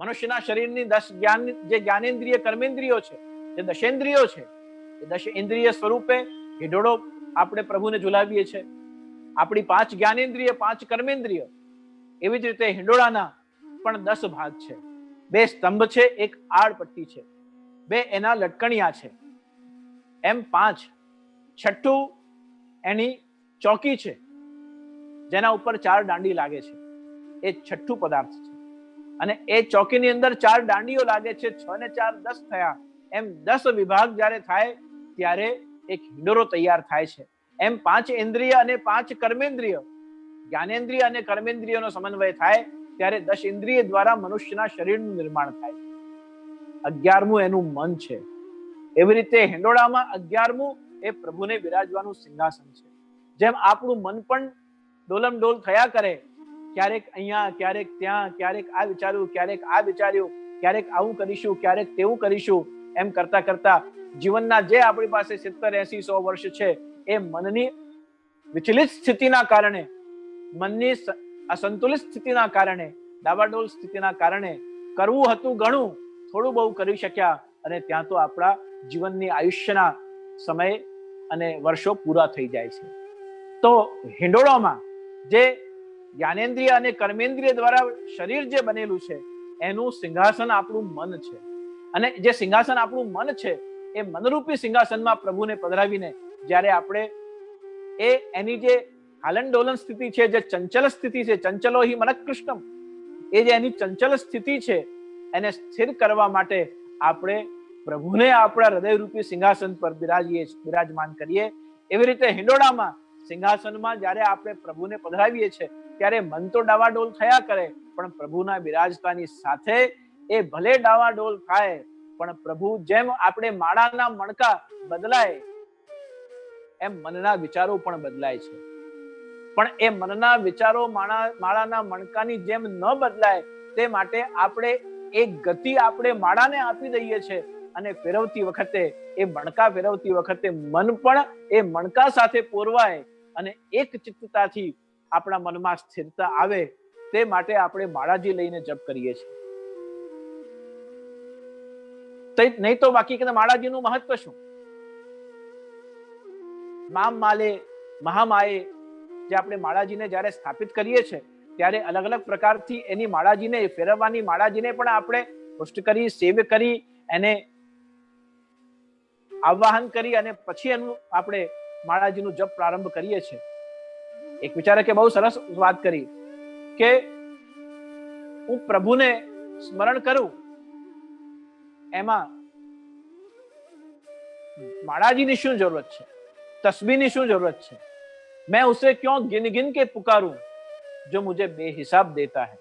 મનુષ્યના શરીરની દસ જ્ઞાન, જે જ્ઞાનેન્દ્રિય કર્મેન્દ્રિયો છે, જે દશેન્દ્રિયો છે, એ દશ ઇન્દ્રિય સ્વરૂપે હિડોળો આપણે પ્રભુને ઝુલાવીએ છીએ આપણી પાંચ જ્ઞાનેન્દ્રિય, પાંચ કર્મેન્દ્રિય, એવી જ રીતે હિંડોળાના પણ દસ ભાગ છે. બે સ્તંભ છે, એક આડપટ્ટી છે, બે એના લટકણિયા છે. એમ પાંચ છઠ્ઠું એની ચોકી છે, જેના ઉપર ચાર દાંડી લાગે છે. એ છઠ્ઠું પદાર્થ છે. અને એ ચોકીની અંદર ચાર દાંડીઓ લાગે છે, છ ને ચાર દસ થયા. એમ દસ વિભાગ જ્યારે થાય, ત્યારે એક હિંડોરો તૈયાર થાય છે. એમ પાંચ ઇન્દ્રિય અને પાંચ કર્મેન્દ્રિય. જ્ઞાનેન્દ્રિય અને કર્મેન્દ્રિયનો સમન્વય થાય, ત્યારે દસ ઇન્દ્રિય દ્વારા મનુષ્યના શરીરનું નિર્માણ થાય. અગિયારમું એનું મન છે. એવી રીતે હિંડોળામાં અગિયારમું એ પ્રભુને બિરાજવાનું સિંહાસન છે. જેમ આપણું મન પણ ડોલમ ડોલ થયા કરે ક્યારેક અહીંયા, ક્યારેક ત્યાં, ક્યારેક આ વિચાર્યું, ક્યારેક આ વિચાર્યું, ક્યારેક આવું કરીશું, ક્યારેક તેવું કરીશું, એમ કરતા કરતા જીવનના જે આપણી પાસે સિત્તેર, એસી, સો વર્ષ છે, એ મનની વિચલિત સ્થિતિના કારણે, મનની અસંતુલિત સ્થિતિના કારણે ડાબાડોલ સ્થિતિના કારણે કરવું હતું ઘણું, થોડું બહુ કરી શક્યા અને ત્યાં તો આપણા જીવનની આયુષ્યના સમય અને વર્ષો પૂરા થઈ જાય છે. તો હિંડોળામાં જે જ્ઞાનેન્દ્રિય અને કર્મેન્દ્રિય દ્વારા શરીર જે બનેલું છે, એનું સિંહાસન આપણું મન છે. અને જે સિંહાસન આપણું મન છે, એ મનરૂપી સિંહાસનમાં પ્રભુને પધરાવીને જ્યારે આપણે એ એની જે હાલન ડોલન સ્થિતિ છે, જે ચંચલ સ્થિતિ છે, ચંચલો હિ મનકૃષ્ણમ, એ જે એની ચંચલ સ્થિતિ છે, એને સ્થિર કરવા માટે આપણે પ્રભુને આપણા હૃદયરૂપી સિંહાસન પર બિરાજીએ બિરાજમાન કરીએ. એવી રીતે હિંડોળામાં સિંહાસનમાં જ્યારે આપણે પ્રભુને પધરાવીએ છીએ ત્યારે મન તો ડાવાડોલ થયા કરે, પણ પ્રભુના બિરાજતાની સાથે એ ભલે ડાવાડોલ થાય પણ પ્રભુ જેમ આપણે માળાના મણકા બદલાય, એમ મનના વિચારો પણ બદલાય છે. પણ એ મનના વિચારો માળા માળાના મણકાની જેમ ન બદલાય, તે માટે આપણે એક ગતિ આપણે માળાને આપી દઈએ છીએ અને ફેરવતી વખતે, એ મણકા ફેરવતી વખતે મન પણ એ મણકા સાથે પોરવાય અને એક ચિત્તતાથી આપણા મનમાં સ્થિરતા આવે તે માટે આપણે માળાજી લઈને જપ કરીએ છીએ. નહીં તો બાકી કે માળાજીનું મહત્વ શું? મામ માલે, મહામાએ જે આપણે માળાજીને જ્યારે સ્થાપિત કરીએ છીએ, ત્યારે અલગ અલગ પ્રકારથી એની માળાજીને ફેરવવાની માળાજીને પણ આપણે પુષ્ટ કરી, સેવ કરી, એને આવાહન કરી અને પછી એનું આપણે માળાજીનું જપ પ્રારંભ કરીએ છીએ. એક વિચારકે બહુ સરસ વાત કરી કે હું પ્રભુને સ્મરણ કરું, એમાં માળાજીની શું જરૂરત છે? તસ્બીની શું જરૂરત છે? મેં ઉસે ક્યો ગિન ગિન કે પુકારું? જો મુજે બેહિસાબ દેતા હે.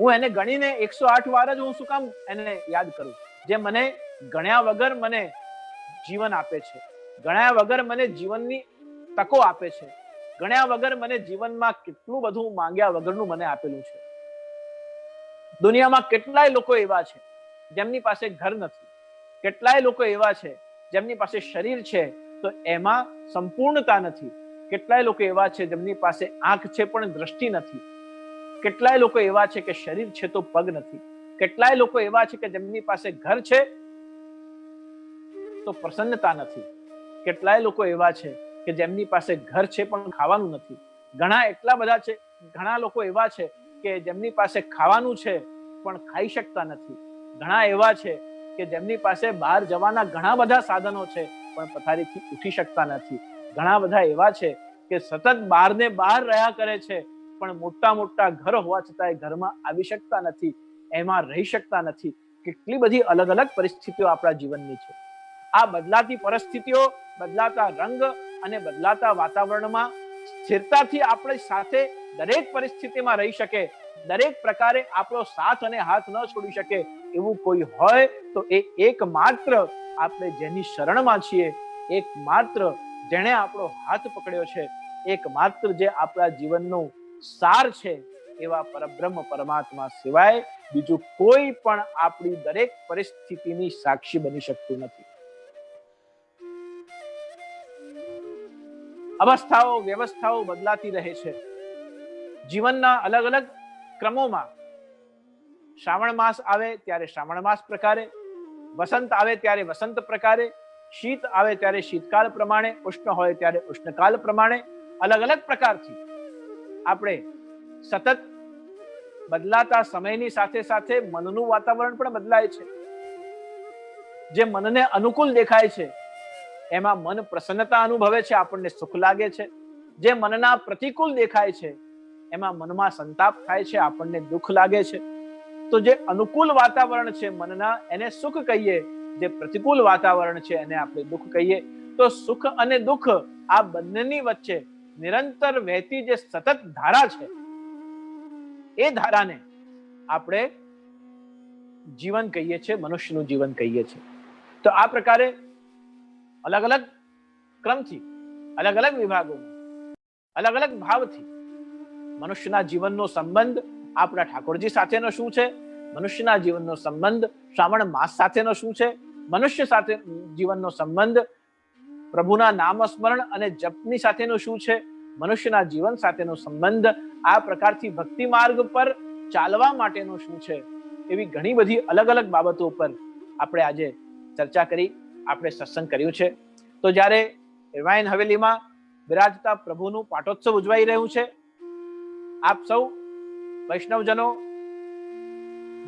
હું એને ગણીને 108 વાર જ હું શું કામ એને યાદ કરું? જે મને ગણ્યા વગર મને જીવન આપે છે. ગણ્યા વગર મને જીવનની તકો આપે છે. ગણ્યા વગર મને જીવનમાં કેટલું બધું માંગ્યા વગરનું મને આપેલું છે. દુનિયામાં કેટલાય લોકો એવા છે, જેમની પાસે ઘર નથી. કેટલાય લોકો એવા છે, જેમની પાસે શરીર છે, તો એમાં સંપૂર્ણતા નથી. કેટલાય લોકો એવા છે, જેમની પાસે આંખ છે, પણ દ્રષ્ટિ નથી. કેટલાય લોકો એવા છે કે શરીર છે, તો પગ નથી. કેટલાય લોકો એવા છે કે જેમની પાસે ઘર છે, તો પ્રસન્નતા નથી. કેટલાય લોકો એવા છે કે જેમની પાસે ઘર છે પણ ખાવાનું નથી. ઘણા એટલા બધા છે, ઘણા લોકો એવા છે કે જેમની પાસે ખાવાનું છે પણ ખાઈ શકતા નથી. ઘણા એવા છે કે જેમની પાસે બહાર જવાના ઘણા બધા સાધનો છે પણ પથારીથી ઉઠી શકતા નથી. ઘણા બધા એવા છે કે સતત બહારને બહાર રહ્યા કરે છે પણ મોટા મોટા ઘર હોવા છતાં એ ઘરમાં આવી શકતા નથી, એમાં રહી શકતા નથી. કેટલી બધી અલગ અલગ પરિસ્થિતિઓ આપણા જીવનની છે. આ બદલાતી પરિસ્થિતિઓ, બદલાતા રંગ અને બદલાતા વાતાવરણમાં સ્થિરતાથી આપણે સાથે દરેક પરિસ્થિતિમાં રહી શકે, દરેક પ્રકારે આપણો સાથ અને હાથ ન છોડી શકે એવું કોઈ હોય તો એ એકમાત્ર આપણે જેની શરણમાં છીએ, એકમાત્ર જેણે આપણો હાથ પકડ્યો છે, એકમાત્ર જે આપણા જીવનનો સાર છે એવા પરબ્રહ્મ પરમાત્મા સિવાય બીજું કોઈ પણ આપણી દરેક પરિસ્થિતિની સાક્ષી બની શકતું નથી. અવસ્થાઓ, વ્યવસ્થાઓ બદલાતી રહે છે. જીવનના અલગ અલગ ક્રમોમાં શ્રાવણ માસ આવે ત્યારે શ્રાવણ માસ પ્રકારે, વસંત આવે ત્યારે વસંત પ્રકારે, શીત આવે ત્યારે શીતકાળ પ્રમાણે, ઉષ્ણ હોય ત્યારે ઉષ્ણકાળ પ્રમાણે, અલગ અલગ પ્રકારથી આપણે સતત બદલાતા સમયની સાથે સાથે મનનું વાતાવરણ પણ બદલાય છે. જે મનને અનુકૂળ દેખાય છે એમાં મન પ્રસન્નતા અનુભવે છે, આપણને સુખ લાગે છે. જે મનના પ્રતિકૂળ દેખાય છે, એમાં મનમાં સંતાપ થાય છે, આપણને દુઃખ લાગે છે. તો જે અનુકૂળ વાતાવરણ છે મનના, એને સુખ કહીએ. જે પ્રતિકૂળ વાતાવરણ છે, એને આપણે દુઃખ કહીએ. તો સુખ અને દુઃખ આ બંનેની વચ્ચે નિરંતર વહેતી જે સતત ધારા છે, એ ધારાને આપણે જીવન કહીએ છીએ, મનુષ્યનું જીવન કહીએ છીએ. તો આ પ્રકારે અલગ અલગ ક્રમથી અલગ અલગ વિભાગોમાં અલગ અલગ ભાવથી મનુષ્યના જીવનનો સંબંધ આપણા ઠાકોરજી સાથેનો શું છે? મનુષ્યના જીવનનો સંબંધ શ્રાવણ માસ સાથેનો શું છે? મનુષ્ય સાથે જીવનનો સંબંધ પ્રભુના નામ સ્મરણ અને જપની સાથેનો શું છે? મનુષ્યના જીવન સાથેનો સંબંધ આ પ્રકારથી ભક્તિ માર્ગ પર ચાલવા માટેનો શું છે? એવી ઘણી બધી અલગ અલગ બાબતો પર આપણે આજે ચર્ચા કરી. આપણે સત્સંગ કર્યું છે. તો જ્યારે રિવાયન હવેલીમાં બિરાજતા પ્રભુનું પાટોત્સવ ઉજવાઈ રહ્યું છે, આપ સૌ વૈષ્ણવજનો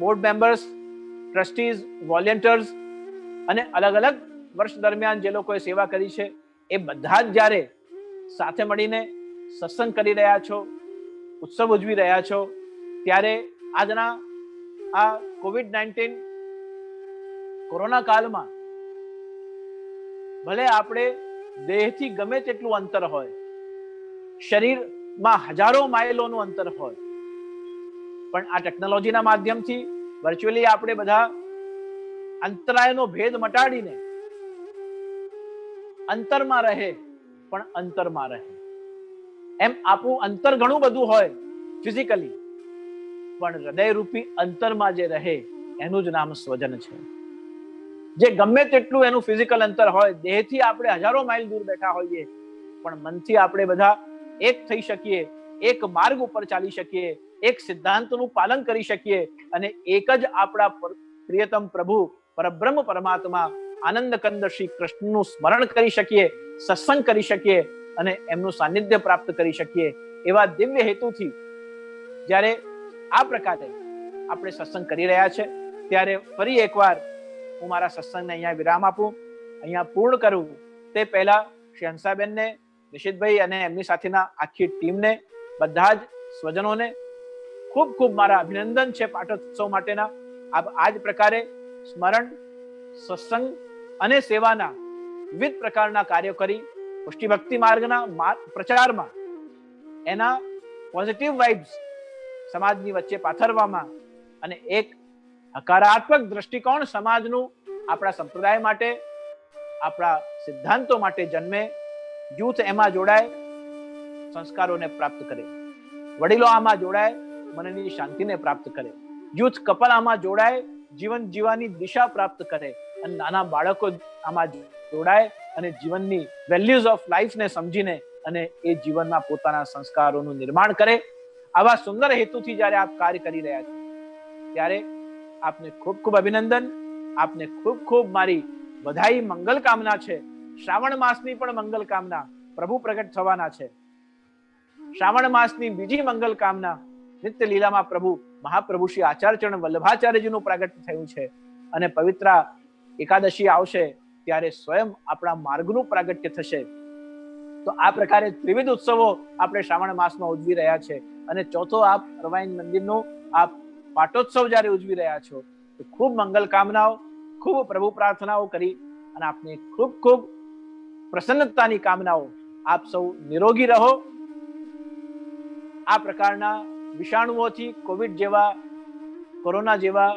બોર્ડ મેમ્બર્સ ટ્રસ્ટીઝ વોલેન્ટિયર્સ અને અલગ અલગ વર્ષ દરમિયાન જે લોકોએ સેવા કરી છે, એ બધા જ જ્યારે સાથે મળીને સત્સંગ કરી રહ્યા છો, ઉત્સવ ઉજવી રહ્યા છો, ત્યારે આજના આ કોવિડ નાઇન્ટીન કોરોના કાળમાં ભલે આપણે દેહથી ગમે તેટલું અંતર હોય, શરીરમાં હજારો માઇલોનું અંતર હોય, પણ આ ટેકનોલોજીના માધ્યમથી વર્ચ્યુઅલી આપણે બધા અંતરાયનો ભેદ મટાડીને અંતરમાં રહે, પણ અંતરમાં રહે. એમ આપણું અંતર ઘણું બધું હોય ફિઝિકલી પણ હૃદયરૂપી અંતરમાં જે રહે, એનું જ નામ સ્વજન છે. જે ગમે તેટલું એનું ફિઝિકલ અંતર હોય, દેહથી આપણે હજારો માઇલ દૂર બેઠા હોઈએ, પણ મનથી આપણે બધા એક થઈ શકીએ, એક માર્ગ ઉપર ચાલી શકીએ, એક સિદ્ધાંતનું પાલન કરી શકીએ અને એક જ આપણા પ્રિયતમ પ્રભુ પરબ્રહ્મ પરમાત્મા આનંદ કંદ શ્રી કૃષ્ણનું સ્મરણ કરી શકીએ, સત્સંગ કરી શકીએ અને એમનું સાનિધ્ય પ્રાપ્ત કરી શકીએ એવા દિવ્ય હેતુથી જ્યારે આ પ્રકારે આપણે સત્સંગ કરી રહ્યા છે, ત્યારે ફરી એકવાર હું મારા સત્સંગને અહીંયા વિરામ આપું, અહીંયા પૂર્ણ કરું. તે પહેલા શ્રી હંસાબેનને નિશિતભાઈ અને એમની સાથેના આખી ટીમને, બધા જ સ્વજનોને ખૂબ ખૂબ મારા અભિનંદન છે પાટોત્સવ માટેના. આ જ પ્રકારે સ્મરણ, સત્સંગ અને સેવાના વિવિધ પ્રકારના કાર્યો કરી પુષ્ટિ ભક્તિ માર્ગના પ્રચારમાં એના પોઝિટિવ વાઇબ્સ સમાજની વચ્ચે પાથરવામાં અને એક હકારાત્મક દ્રષ્ટિકોણ સમાજનું આપણા સંપ્રદાય માટે, આપણા સિદ્ધાંતો માટે જન્મે જૂથ એમાં જોડાય, સંસ્કારોને પ્રાપ્ત કરે. વડીલો આમાં જોડાય, મનની શાંતિને પ્રાપ્ત કરે. જૂથ કપલ આમાં જોડાય, જીવન જીવવાની દિશા પ્રાપ્ત કરે. અને નાના બાળકો આમાં જોડાય અને જીવનની વેલ્યુઝ ઓફ લાઈફને સમજીને અને એ જીવનમાં પોતાના સંસ્કારોનું નિર્માણ કરે. આવા સુંદર હેતુથી જ્યારે આપ કાર્ય કરી રહ્યા છો, ત્યારે આપને ખૂબ ખૂબ અભિનંદન. આપને ખૂબ ખૂબ મારી વધાઈ મંગલ કામના છે. શ્રાવણ માસની પણ મંગલ કામના પ્રભુ પ્રગટ થવાના છે. શ્રાવણ માસની બીજી મંગલ કામના નિત્ય લીલામાં પ્રભુ મહાપ્રભુ શ્રી આચાર્યચરણ વલ્લભાચાર્યજીનું પ્રાગટ થયું છે અને પવિત્ર એકાદશી આવશે ત્યારે સ્વયં આપણા માર્ગનું પ્રાગટ્ય થશે. તો આ પ્રકારે ત્રિવિધ ઉત્સવો આપણે શ્રાવણ માસમાં ઉજવી રહ્યા છે. અને ચોથો આપ રવાઈન મંદિરનું આપ પાટોત્સવ જ્યારે ઉજવી રહ્યા છો, તો ખૂબ મંગલ કામનાઓ, ખૂબ પ્રભુ પ્રાર્થનાઓ કરી અને આપને ખૂબ ખૂબ પ્રસન્નતાની કામનાઓ. આપ સૌ નિરોગી રહો. આ પ્રકારના વિષાણુઓથી કોવિડ જેવા, કોરોના જેવા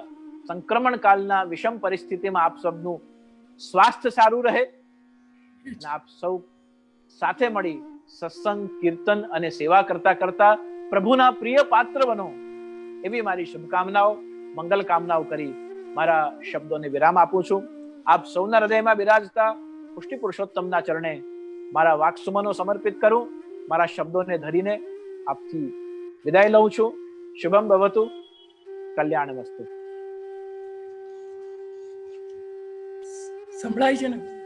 સંક્રમણ કાળના વિષમ પરિસ્થિતિમાં આપ સૌનું સ્વાસ્થ્ય સારું રહે અને આપ સૌ સાથે મળી સત્સંગ, કીર્તન અને સેવા કરતા કરતા પ્રભુના પ્રિય પાત્ર બનો. એવી મારી શુભકામનાઓ, મંગલ કામનાઓ કરી મારા શબ્દોને વિરામ આપું છું. આપ સૌના હૃદયમાં બિરાજતા પુષ્ટિ પુરુષોત્તમના ચરણે મારા વાકસુમનો સમર્પિત કરું, મારા શબ્દોને ધરીને આપથી વિદાય લઉં છું. શુભમ ભવતું, કલ્યાણ વસ્તુ. સંભળાય છે ને?